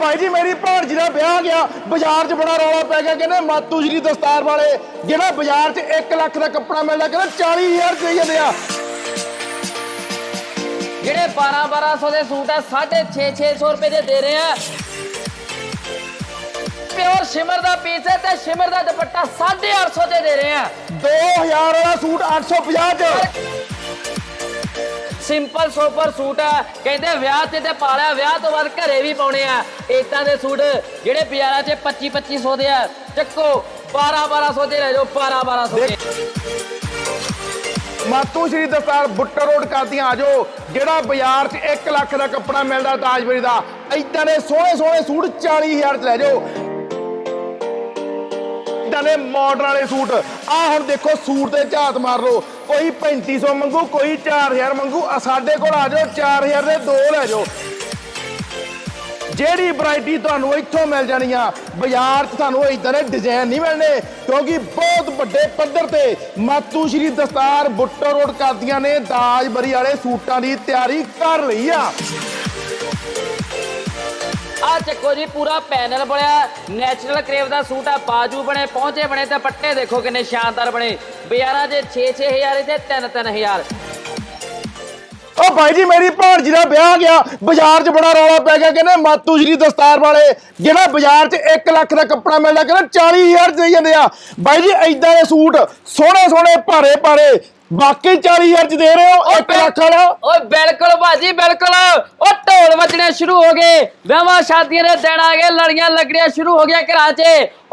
ਭਾਈ ਜੀ ਮੇਰੀ ਭਾਣਜੀ ਦਾ ਵਿਆਹ ਗਿਆ ਬਾਜ਼ਾਰ 'ਚ ਬੜਾ ਰੌਲਾ ਪੈ ਗਿਆ। ਕਹਿੰਦੇ ਮਾਤੂ ਸ਼੍ਰੀ ਦਸਤਾਰ ਵਾਲੇ ਜਿਹੜਾ ਬਾਜ਼ਾਰ 'ਚ 1 ਲੱਖ ਦਾ ਕੱਪੜਾ ਮਿਲਦਾ ਕਹਿੰਦੇ 40000 ਦੇ ਜਾਂਦੇ ਆ ਜਿਹੜੇ 12 1200 ਦੇ ਸੂਟ ਆ 6.5 600 ਰੁਪਏ ਦੇ ਦੇ ਰਹੇ ਆ। ਪਿਓਰ ਸ਼ਿਮਰ ਦਾ ਪੀਸ ਹੈ ਤੇ ਸ਼ਿਮਰ ਦਾ ਦੁਪੱਟਾ 850 ਦੇ ਦੇ ਰਹੇ ਆ। 2000 ਵਾਲਾ ਸੂਟ 850 'ਚ। ਸਿੰਪਲ ਸੋਪਰ ਸੂਟ ਆ। ਕਹਿੰਦੇ ਵਿਆਹ ਤੇ ਤੇ ਪਾਲਿਆ ਵਿਆਹ ਤੋਂ ਬਾਅਦ ਘਰੇ ਵੀ ਪਾਉਣੇ ਆ। ਇਦਾਂ ਦੇ ਸੂਟ ਜਿਹੜੇ ਬਾਜ਼ਾਰਾਂ 'ਚ 25 2500 ਦੇ ਆ। ਚੱਕੋ 12 1200 ਦੇ ਲੈ ਜਾਓ 12 1200 ਦੇ ਮਾਤੂ ਸ਼੍ਰੀ ਦਸਤਾਰ ਬੁੱਟਰ ਰੋਡ ਕਰਦੀਆਂ, ਆ ਜਾਓ। ਜਿਹੜਾ ਬਾਜ਼ਾਰ 'ਚ 1 ਲੱਖ ਦਾ ਕੱਪੜਾ ਮਿਲਦਾ ਤਾਜਪੁਰੀ ਦਾ ਇਦਾਂ ਦੇ ਸੋਹਣੇ ਸੋਹਣੇ ਸੂਟ 40000 'ਚ ਲੈ ਜਾਓ। ਇਦਾਂ ਦੇ ਮਾਡਰਨ ਵਾਲੇ ਸੂਟ। ਆ ਹੁਣ ਦੇਖੋ, ਸੂਟ ਤੇ ਝਾਤ ਮਾਰ ਲਓ। ਕੋਈ 3500 ਮੰਗੂ, ਕੋਈ 4000 ਮੰਗੂ ਆ ਸਾਡੇ ਕੋਲ ਆ ਜਾਓ 4000 ਦੇ ਦੋ ਲੈ ਜਾਓ। ਜਿਹੜੀ ਵੈਰਾਈਟੀ ਤੁਹਾਨੂੰ ਇੱਥੋਂ ਮਿਲ ਜਾਣੀ ਆ, ਬਾਜ਼ਾਰ 'ਚ ਤੁਹਾਨੂੰ ਇਦਾਂ ਦੇ ਡਿਜ਼ਾਈਨ ਨਹੀਂ ਮਿਲਣੇ, ਕਿਉਂਕਿ ਬਹੁਤ ਵੱਡੇ ਪੱਧਰ ਤੇ ਮਾਤੂ ਸ਼੍ਰੀ ਦਸਤਾਰ ਬੁੱਟਰ ਰੋਡ ਕਰਦੀਆਂ ਨੇ, ਦਾਜ ਬਰੀ ਵਾਲੇ ਸੂਟਾਂ ਦੀ ਤਿਆਰੀ ਕਰ ਲਈ ਆ। ਆ ਚੱਕੋ ਜੀ, ਪੂਰਾ ਪੈਨਲ ਬਣਿਆ। ਨੈਚੁਰਲ ਕਰੇਵ ਦਾ ਸੂਟ ਆ, ਬਾਜੂ ਬਣੇ, ਪਹੁੰਚੇ ਬਣੇ ਤੇ ਪੱਟੇ ਦੇਖੋ ਕਿੰਨੇ ਸ਼ਾਨਦਾਰ ਬਣੇ। ਬਾਜ਼ਾਰਾਂ 'ਚ 6-6000 ਤੇ 3-3000 ਉਹ ਭਾਈ ਜੀ, ਮੇਰੀ ਭਾਣਜੀ ਦਾ ਵਿਆਹ ਗਿਆ। ਬਾਜ਼ਾਰ 'ਚ ਬੜਾ ਰੌਲਾ ਪੈ ਗਿਆ। ਕਹਿੰਦੇ ਮਾਤੂ ਸ਼੍ਰੀ ਦਸਤਾਰ ਵਾਲੇ, ਜਿਹੜਾ ਬਾਜ਼ਾਰ 'ਚ 1 ਲੱਖ ਦਾ ਕੱਪੜਾ ਮਿਲਦਾ, ਕਹਿੰਦੇ 40000 ਦੇ ਜਾਂਦੇ ਆ। ਭਾਈ ਜੀ ਐਦਾਂ ਦੇ ਸੂਟ ਸੋਹਣੇ ਸੋਹਣੇ ਭਾਰੇ ਭਾਰੇ ਬਾਕੀ 40000 'ਚ ਦੇ ਰਹੇ ਹੋ 1 ਲੱਖ ਵਾਲਾ। ਓਏ ਬਿਲਕੁਲ ਭਾਜੀ ਬਿਲਕੁਲ। ਉਹ ਢੋਲ ਵੱਜਣੇ ਸ਼ੁਰੂ ਹੋ ਗਏ। ਵਿਆਹਾਂ ਸ਼ਾਦੀਆਂ ਦੇ ਦਿਨ ਆ ਗਏ ਲੜੀਆਂ ਲੱਗਣੀਆਂ ਸ਼ੁਰੂ ਹੋ ਗਈਆਂ ਘਰਾਂ 'ਚ।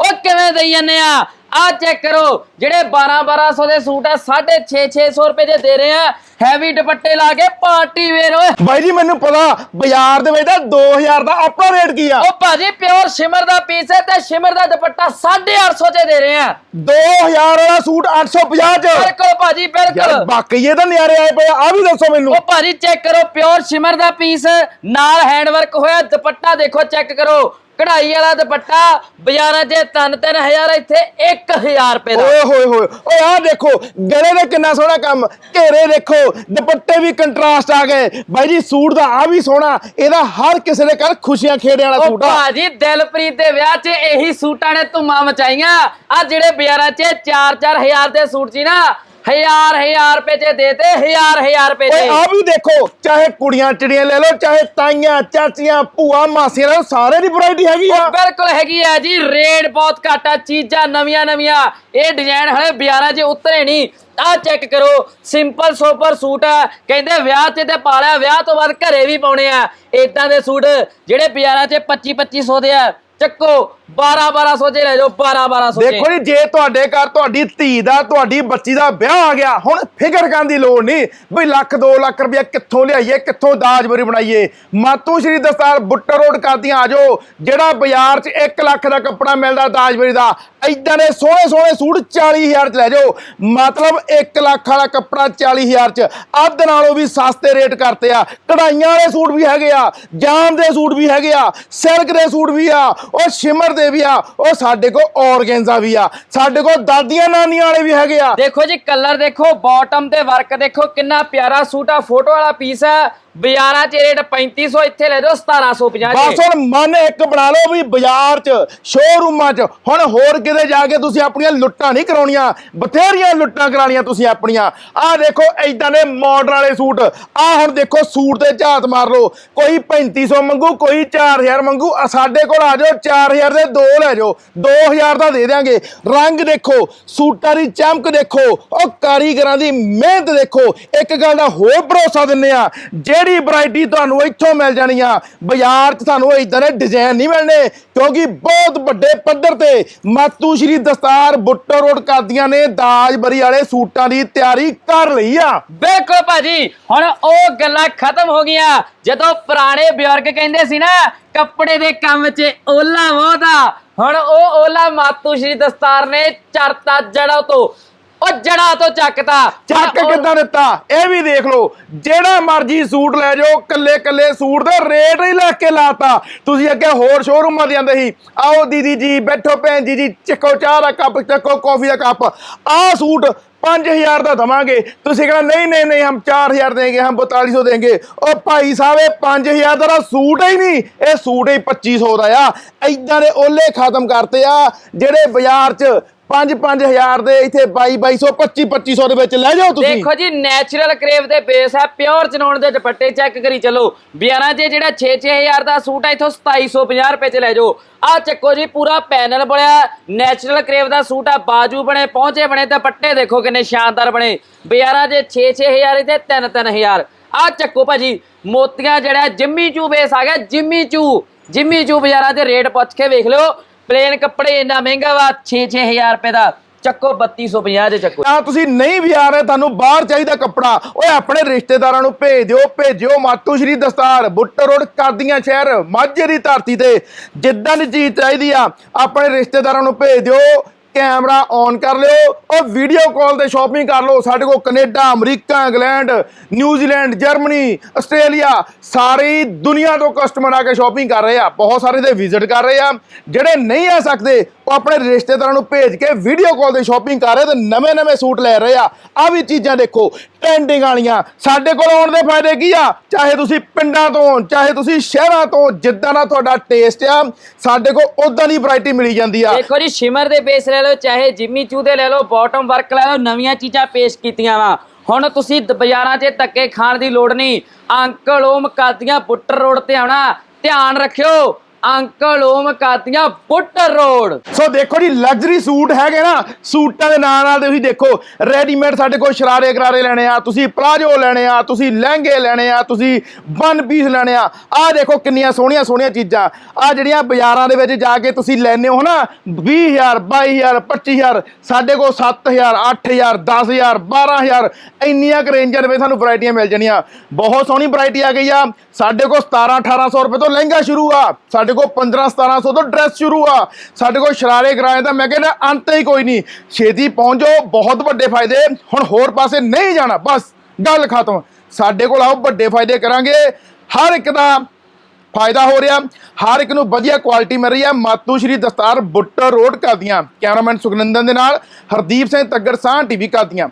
ਉਹ ਕਿਵੇਂ ਦੇਈ ਜਾਂਦੇ ਆ? ਆ ਚੈੱਕ ਕਰੋ। ਜਿਹੜੇ 12 1200 ਦੇ ਸੂਟ ਆ 6.5 600 ਰੁਪਏ ਦੇ ਦੇ ਰਹੇ ਆ। ਹੈਵੀ ਦੁਪੱਟੇ ਲਾ ਕੇ ਪਾਰਟੀ ਵੇਅਰ ਓਏ। ਭਾਈ ਜੀ ਮੈਨੂੰ ਪਤਾ ਬਾਜ਼ਾਰ ਦੇ ਵਿੱਚ ਤਾਂ 2000 ਦਾ ਆਪਣਾ ਰੇਟ ਕੀ ਆ? ਉਹ ਭਾਜੀ ਪਿਓਰ ਸ਼ਿਮਰ ਦਾ ਪੀਸ ਹੈ ਤੇ ਸ਼ਿਮਰ ਦਾ ਦੁਪੱਟਾ 850 ਚ ਦੇ ਰਹੇ ਆ। 2000 ਵਾਲਾ ਸੂਟ 850 'ਚ। ਬਿਲਕੁਲ ਭਾਜੀ ਬਿਲਕੁਲ। ਬਾਕੀ ਇਹ ਤਾਂ ਨਿਆਰੇ ਆਏ ਪਏ ਆ ਵੀ ਦੱਸੋ ਮੈਨੂੰ। ਉਹ ਭਾਜੀ ਚੈੱਕ ਕਰੋ ਪਿਓਰ ਸ਼ਿਮਰ ਦਾ ਪੀਸ ਨਾਲ ਹੈਂਡ ਵਰਕ ਹੋਇਆ ਦੁਪੱਟਾ ਦੇਖੋ ਚੈੱਕ ਕਰੋ। ਕਢਾਈ ਵਾਲਾ ਦੁਪੱਟਾ ਬਾਜ਼ਾਰਾਂ 'ਚ 3-3000 ਇੱਥੇ 1000 ਰੁਪਏ ਦਾ। ਓਏ ਹੋਏ ਹੋਏ ਓਏ ਆਹ ਦੇਖੋ ਗਲੇ ਦੇ ਕਿੰਨਾ ਸੋਹਣਾ ਕੰਮ ਘੇਰੇ ਦੇਖੋ ਦੁਪੱਟੇ ਵੀ ਕੰਟਰਾਸਟ ਆ ਗਏ। ਬਾਈ ਜੀ ਸੂਟ ਦਾ ਆ ਵੀ ਸੋਹਣਾ ਇਹਦਾ ਹਰ ਕਿਸੇ ਦੇ ਘਰ ਖੁਸ਼ੀਆਂ ਖੇੜੇ ਵਾਲਾ ਸੂਟ ਆ। ਭਾਜੀ ਦਿਲਪ੍ਰੀਤ ਦੇ ਵਿਆਹ 'ਚ ਇਹੀ ਸੂਟਾਂ ਨੇ ਧੁੰਮਾਂ ਮਚਾਈਆਂ। ਆ ਜਿਹੜੇ ਬਾਜ਼ਾਰਾਂ 'ਚ 4-4000 ਦੇ ਸੂਟ ਸੀ ਨਾ ਹਜ਼ਾਰ ਹਜ਼ਾਰ ਰੁਪਏ 'ਚ ਦੇਤੇ ਹਜ਼ਾਰ ਹਜ਼ਾਰ ਰੁਪਏ ਓਏ 'ਚ ਆ ਵੀ ਦੇਖੋ ਚਾਹੇ ਕੁੜੀਆਂ ਚਿੜੀਆਂ ਲੈ ਲਓ ਚਾਹੇ ਤਾਈਆਂ ਚਾਚੀਆਂ ਭੂਆ ਮਾਸੀਆਂ ਲੈ ਲਓ ਸਾਰੇ ਦੀ ਵੈਰਾਈਟੀ ਹੈਗੀ ਆ। ਬਿਲਕੁਲ ਹੈਗੀ ਆ ਜੀ ਰੇਟ ਬਹੁਤ ਘੱਟ ਆ ਚੀਜ਼ਾਂ ਨਵੀਆਂ ਨਵੀਆਂ। ਇਹ ਡਿਜ਼ਾਈਨ ਹਲੇ ਬਾਜ਼ਾਰਾਂ 'ਚ ਉਤਰੇ ਨਹੀਂ ਆਹ ਚੈੱਕ ਕਰੋ ਸਿੰਪਲ ਸੋਪਰ ਸੂਟ ਆ। ਕਹਿੰਦੇ ਵਿਆਹ 'ਚ ਤੇ ਪਾਲਿਆ ਵਿਆਹ ਤੋਂ ਬਾਅਦ ਘਰੇ ਵੀ ਪਾਉਣੇ ਆ। ਇਦਾਂ ਦੇ ਸੂਟ ਜਿਹੜੇ ਬਾਜ਼ਾਰਾਂ 'ਚ 25 2500 ਦੇ ਆ। ਚੱਕੋ 12 1200 ਚ ਲੈ ਜਾਓ 12 1200 ਦੇਖੋ ਜੀ, ਜੇ ਤੁਹਾਡੇ ਘਰ ਤੁਹਾਡੀ ਧੀ ਦਾ, ਤੁਹਾਡੀ ਬੱਚੀ ਦਾ ਵਿਆਹ ਆ ਗਿਆ, ਹੁਣ ਫਿਕਰ ਕਰਨ ਦੀ ਲੋੜ ਨਹੀਂ ਬਈ ਲੱਖ 2 ਲੱਖ ਰੁਪਇਆ ਕਿੱਥੋਂ ਲਿਆਈਏ, ਕਿੱਥੋਂ ਦਾਜਬਰੀ ਬਣਾਈਏ। ਮਾਤੂ ਸ਼੍ਰੀ ਦਸਤਾਰ ਬੁੱਟਰ ਰੋਡ ਕਰਦੀਆਂ, ਆ ਜਾਓ। ਜਿਹੜਾ ਬਾਜ਼ਾਰ 'ਚ 1 ਲੱਖ ਦਾ ਕੱਪੜਾ ਮਿਲਦਾ ਦਾਜਬਰੀ ਦਾ ਇਦਾਂ ਦੇ ਸੋਹਣੇ ਸੋਹਣੇ ਸੂਟ 40000 'ਚ ਲੈ ਜਾਓ। ਮਤਲਬ 1 ਲੱਖ ਵਾਲਾ ਕੱਪੜਾ 40000 'ਚ। ਅੱਧ ਨਾਲੋਂ ਵੀ ਸਸਤੇ ਰੇਟ ਕਰਤੇ ਆ। ਕਢਾਈਆਂ ਵਾਲੇ ਸੂਟ ਵੀ ਹੈਗੇ ਆ, ਜਾਮ ਦੇ ਸੂਟ ਵੀ ਹੈਗੇ ਆ, ਸਿਲਕ ਦੇ ਸੂਟ ਵੀ ਆ, ਉਹ ਸ਼ਿਮਰ ਦੇ ਵੀ ਆ, ਉਹ ਸਾਡੇ ਕੋਲ ਔਰਗੈਂਜ਼ਾ ਵੀ ਆ। ਸਾਡੇ ਕੋਲ ਦਾਦੀਆਂ ਨਾਨੀਆਂ ਵਾਲੇ ਵੀ ਹੈਗੇ ਆ। ਦੇਖੋ ਜੀ, ਕਲਰ ਦੇਖੋ ਬਾਟਮ ਤੇ ਵਰਕ ਦੇਖੋ, ਕਿੰਨਾ ਪਿਆਰਾ ਸੂਟ ਆ ਫੋਟੋ ਵਾਲਾ ਪੀਸ ਆ। ਬਾਜ਼ਾਰਾਂ 'ਚ ਰੇਟ 3500 ਇੱਥੇ ਲੈ ਜਾਓ 1750 ਬਸ ਹੁਣ ਮਨ ਇੱਕ ਬਣਾ ਲਓ ਵੀ ਬਾਜ਼ਾਰ 'ਚ ਸ਼ੋਰੂਮਾਂ 'ਚ, ਹੁਣ ਹੋਰ ਕਿਤੇ ਜਾ ਕੇ ਤੁਸੀਂ ਆਪਣੀਆਂ ਲੁੱਟਾਂ ਨਹੀਂ ਕਰਾਉਣੀਆਂ, ਬਥੇਰੀਆਂ ਲੁੱਟਾਂ ਕਰਾਉਣੀਆਂ ਤੁਸੀਂ ਆਪਣੀਆਂ। ਆਹ ਦੇਖੋ ਐਦਾਂ ਦੇ ਮਾਡਰਨ ਵਾਲੇ ਸੂਟ, ਆਹ ਹੁਣ ਦੇਖੋ ਸੂਟ ਤੇ ਝਾਤ ਮਾਰ ਲਓ। ਕੋਈ 3500 ਮੰਗੂ, ਕੋਈ 4000 ਮੰਗੂ ਸਾਡੇ ਕੋਲ ਆ ਜਾਓ 4000 ਦੇ ਦੋ ਲੈ ਜਾਓ 2000 ਦਾ ਦੇ ਦਿਆਂਗੇ। ਰੰਗ ਦੇਖੋ, ਸੂਟਾਂ ਦੀ ਚਮਕ ਦੇਖੋ, ਉਹ ਕਾਰੀਗਰਾਂ ਦੀ ਮਿਹਨਤ ਦੇਖੋ। ਇੱਕ ਗੱਲ ਦਾ ਹੋਰ ਭਰੋਸਾ ਦਿੰਨੇ ਆ ਜਿਹੜੀ ਵੈਰਾਈਟੀ ਤੁਹਾਨੂੰ ਇੱਥੋਂ ਮਿਲ ਜਾਣੀ ਆ ਬਾਜ਼ਾਰ 'ਚ ਤੁਹਾਨੂੰ ਇਦਾਂ ਦੇ ਡਿਜ਼ਾਈਨ ਨਹੀਂ ਮਿਲਣੇ, ਕਿਉਂਕਿ ਬਹੁਤ ਵੱਡੇ ਪੱਧਰ ਤੇ ਮਾਤੂ ਸ਼੍ਰੀ ਦਸਤਾਰ ਬੁੱਟਰ ਰੋਡ ਕਰਦੀਆਂ ਨੇ, ਦਾਜ ਵਾਲੇ ਸੂਟਾਂ ਦੀ ਤਿਆਰੀ ਕਰ ਲਈ ਆ। ਬਿਲਕੁਲ ਭਾਜੀ, ਹੁਣ ਉਹ ਗੱਲਾਂ ਖਤਮ ਹੋ ਗਈਆਂ। ਜਦੋਂ ਪੁਰਾਣੇ ਬਜ਼ੁਰਗ ਕਹਿੰਦੇ ਸੀ ਨਾ, ਕੱਪੜੇ ਦੇ ਕੰਮ 'ਚ ਓਲਾ ਬਹੁਤਾ ਹੁਣ ਉਹ ਓਲਾ ਮਾਤੂ ਸ਼੍ਰੀ ਦਸਤਾਰ ਨੇ ਚਰਤਾ ਜੜਾ ਤੋਂ। ਉਹ ਜੜਾ ਤੋਂ ਚੱਕਤਾ। ਚੱਕ ਕਿੱਦਾਂ ਦਿੱਤਾ? ਇਹ ਵੀ ਦੇਖ ਲਓ ਜਿਹੜਾ ਮਰਜ਼ੀ ਸੂਟ ਲੈ ਜਾਓ ਕੱਲੇ ਕੱਲੇ ਸੂਟ ਦੇ ਰੇਟ ਹੀ ਲੈ ਕੇ ਲਾਤਾ। ਤੁਸੀਂ ਅੱਗੇ ਹੋਰ ਸ਼ੋਰੂਮਾਂ ਦੇ ਆਂਦੇ ਸੀ। ਆਓ ਦੀਦੀ ਜੀ ਬੈਠੋ ਭੈਣ ਜੀ ਜੀ ਚੱਕੋ ਚਾਹ ਦਾ ਕੱਪ ਚੱਕੋ ਕਾਫੀ ਦਾ ਕੱਪ। ਆਹ ਸੂਟ 5000 ਦਾ ਦਵਾਂਗੇ। ਤੁਸੀਂ ਕਹਿੰਦਾ ਨਹੀਂ ਨਹੀਂ ਨਹੀਂ ਹਮ 4000 ਦੇंगे ਹਮ 4200 ਦੇंगे ਉਹ ਭਾਈ ਸਾਹਿਬ ਇਹ 5000 ਦਾ ਸੂਟ ਹੀ ਨਹੀਂ ਇਹ ਸੂਟ ਹੀ 2500 ਦਾ ਆ। ਐਦਾਂ ਦੇ ਓਲੇ ਖਤਮ ਕਰਤੇ ਆ ਜਿਹੜੇ ਬਾਜ਼ਾਰ 'ਚ 5-5000 ਦੇ ਇੱਥੇ 2200 25-2500 ਦੇ ਵਿੱਚ ਲੈ ਜਾਓ ਤੁਸੀਂ। ਦੇਖੋ ਜੀ ਨੈਚੁਰਲ ਕਰੇਵ ਦੇ ਬੇਸ ਹੈ ਪਿਓਰ ਚਨੌਣ ਦੇ ਦੁਪੱਟੇ ਚੈੱਕ ਕਰੀ ਚਲੋ। ਬਿਆਨਾ ਜੇ ਜਿਹੜਾ 6-6000 ਦਾ ਸੂਟ ਹੈ ਇਥੋਂ 2750 ਰੁਪਏ ਚ ਲੈ ਜਾਓ। ਆ ਚੱਕੋ ਜੀ, ਪੂਰਾ ਪੈਨਲ ਬਣਿਆ। ਨੈਚੁਰਲ ਕਰੇਵ ਦਾ ਸੂਟ ਆ, ਬਾਜੂ ਬਣੇ ਪਹੁੰਚੇ ਬਣੇ, ਦੁਪੱਟੇ ਦੇਖੋ ਕਿੰਨੇ ਸ਼ਾਨਦਾਰ ਬਣੇ। ਬਿਆਨਾ ਜੇ 6-6000 ਤੇ 3-3000 ਆ ਚੱਕੋ ਭਾਜੀ, ਮੋਤੀਆਂ ਜਿਹੜਾ, ਜਿੰਮੀ ਚੂ ਬੇਸ ਆ ਗਿਆ, ਜਿੰਮੀ ਚੂ। ਜਿੰਮੀ ਚੂ ਬਾਜ਼ਾਰਾਂ ਦੇ ਰੇਟ ਪੁੱਛ ਕੇ ਵੇਖ ਲਿਓ। ਪਲੇਨ ਕੱਪੜੇ ਇੰਨਾ ਮਹਿੰਗਾ ਵਾ 6-6000 ਰੁਪਏ ਦਾ। ਚੱਕੋ 3250 ਦੇ ਚੱਕੋ। ਆ ਤੁਸੀਂ ਨਹੀਂ ਵੀ ਆ ਰਹੇ, ਤੁਹਾਨੂੰ ਬਾਹਰ ਚਾਹੀਦਾ ਕੱਪੜਾ। ਓਏ, ਆਪਣੇ ਰਿਸ਼ਤੇਦਾਰਾਂ ਨੂੰ ਭੇਜ ਦਿਓ, ਭੇਜਿਓ ਮਾਤੂ ਸ਼੍ਰੀ ਦਸਤਾਰ ਬੁੱਟਰ ਰੋਡ, ਕਾਦੀਆਂ ਸ਼ਹਿਰ, ਮਾਝੇ ਦੀ ਧਰਤੀ ਤੇ। ਜਿੱਦਾਂ ਦੀ ਚੀਜ਼ ਚਾਹੀਦੀ ਆ, ਆਪਣੇ ਰਿਸ਼ਤੇਦਾਰਾਂ ਨੂੰ ਭੇਜ ਦਿਓ। ਕੈਮਰਾ ਔਨ ਕਰ ਲਿਓ, ਉਹ ਵੀਡੀਓ ਕਾਲ ਤੇ ਸ਼ਾਪਿੰਗ ਕਰ ਲਓ। ਸਾਡੇ ਕੋਲ Canada, America, England New Zealand Germany Australia ਸਾਰੀ ਦੁਨੀਆ ਤੋਂ ਕਸਟਮਰ ਆ ਕੇ ਸ਼ਾਪਿੰਗ ਕਰ ਰਹੇ ਆ। ਬਹੁਤ ਸਾਰੇ ਤੇ ਵਿਜ਼ਿਟ ਕਰ ਰਹੇ ਆ। ਜਿਹੜੇ ਨਹੀਂ ਆ ਸਕਦੇ, ਉਹ ਆਪਣੇ ਰਿਸ਼ਤੇਦਾਰਾਂ ਨੂੰ ਭੇਜ ਕੇ ਵੀਡੀਓ ਕਾਲ ਤੇ ਸ਼ਾਪਿੰਗ ਕਰ ਰਹੇ ਤੇ ਨਵੇਂ ਨਵੇਂ ਸੂਟ ਲੈ ਰਹੇ ਆ। ਆ ਵੀ ਚੀਜ਼ਾਂ ਦੇਖੋ ਟ੍ਰੈਂਡਿੰਗ ਵਾਲੀਆਂ। ਸਾਡੇ ਕੋਲ ਆਉਣ ਦੇ ਫਾਇਦੇ ਕੀ ਆ? ਚਾਹੇ ਤੁਸੀਂ ਪਿੰਡਾਂ ਤੋਂ, ਚਾਹੇ ਤੁਸੀਂ ਸ਼ਹਿਰਾਂ ਤੋਂ, ਜਿੱਦਾਂ ਦਾ ਤੁਹਾਡਾ ਟੇਸਟ ਆ, ਸਾਡੇ ਕੋਲ ਉਦਾਂ ਦੀ ਵੈਰਾਈਟੀ ਮਿਲੀ ਜਾਂਦੀ ਆ। ਦੇਖੋ ਜੀ ਸ਼ਿਮਰ ਦੇ ਬੇਸ ਲੈ ਲਓ ਚਾਹੇ ਜਿਮੀ ਚੂ ਦੇ ਲੈ ਲਓ ਬਾਟਮ ਵਰਕ ਲੈ ਲਓ, ਨਵੀਆਂ ਚੀਜ਼ਾਂ ਪੇਸ਼ ਕੀਤੀਆਂ ਵਾ। ਹੁਣ ਤੁਸੀਂ ਬਾਜ਼ਾਰਾਂ 'ਚ ਧੱਕੇ ਖਾਣ ਦੀ ਲੋੜ ਨਹੀਂ। ਅੰਕਲ ਓਮ ਕਾਦੀਆਂ ਬੁੱਟਰ ਰੋਡ ਤੇ ਆਉਣਾ। ਧਿਆਨ ਰੱਖਿਓ। Uncle Om Qadian Buttar road. So ਦੇਖੋ ਜੀ ਲਗਜ਼ਰੀ ਸੂਟ ਹੈਗੇ ਨਾ, ਸੂਟਾਂ ਦੇ ਨਾਲ ਨਾਲ ਤੁਸੀਂ ਦੇਖੋ ਰੈਡੀਮੇਡ ਸਾਡੇ ਕੋਲ ਸ਼ਰਾਰੇ ਕਰਾਰੇ ਲੈਣੇ ਆ, ਤੁਸੀਂ ਪਲਾਜੋ ਲੈਣੇ ਆ, ਤੁਸੀਂ ਲਹਿੰਗੇ ਲੈਣੇ ਆ, ਤੁਸੀਂ ਵਨ ਪੀਸ ਲੈਣੇ ਆ। ਆਹ ਦੇਖੋ ਕਿੰਨੀਆਂ ਸੋਹਣੀਆਂ ਸੋਹਣੀਆਂ ਚੀਜ਼ਾਂ। ਆ ਜਿਹੜੀਆਂ ਬਾਜ਼ਾਰਾਂ ਦੇ ਵਿੱਚ ਜਾ ਕੇ ਤੁਸੀਂ ਲੈਣੇ ਹੋ ਨਾ 20000 22000 25000 ਸਾਡੇ ਕੋਲ 7000 8000 10000 12000 ਇੰਨੀਆਂ ਕੁ ਰੇਂਜਾਂ ਦੇ ਵਿੱਚ ਸਾਨੂੰ ਵੈਰਾਈਟੀਆਂ ਮਿਲ ਜਾਣੀਆਂ। ਬਹੁਤ ਸੋਹਣੀ ਵੈਰਾਈਟੀ ਆ ਗਈ ਆ। ਸਾਡੇ ਕੋਲ 17 1800 ਰੁਪਏ ਤੋਂ ਲਹਿੰਗਾ ਸ਼ੁਰੂ ਆ। ਸਾਡੇ ਕੋਲ 15 1700 ਤੋਂ ਡਰੈਸ ਸ਼ੁਰੂ ਆ। ਸਾਡੇ ਕੋਲ ਸ਼ਰਾਰੇ ਕਿਰਾਏ ਦਾ ਮੈਂ ਕਹਿੰਦਾ ਅੰਤ ਹੀ ਕੋਈ ਨਹੀਂ। ਛੇਤੀ ਪਹੁੰਚੋ ਬਹੁਤ ਵੱਡੇ ਫਾਇਦੇ। ਹੁਣ ਹੋਰ ਪਾਸੇ ਨਹੀਂ ਜਾਣਾ, ਬਸ ਗੱਲ ਖਤਮ। ਸਾਡੇ ਕੋਲ ਆਓ, ਵੱਡੇ ਫਾਇਦੇ ਕਰਾਂਗੇ। ਹਰ ਇੱਕ ਦਾ ਫਾਇਦਾ ਹੋ ਰਿਹਾ। ਹਰ ਇੱਕ ਨੂੰ ਵਧੀਆ ਕੁਆਲਿਟੀ ਮਿਲ ਰਹੀ ਹੈ ਮਾਤੂ ਸ਼੍ਰੀ ਦਸਤਾਰ ਬੁੱਟਰ ਰੋਡ ਕਰਦੀਆਂ। ਕੈਮਰਾਮੈਨ ਸੁਖਨੰਦਨ ਦੇ ਨਾਲ ਹਰਦੀਪ ਸਿੰਘ ਤੱਗਰ ਸਾਹ ਟੀਵੀ ਕਰਦੀਆਂ।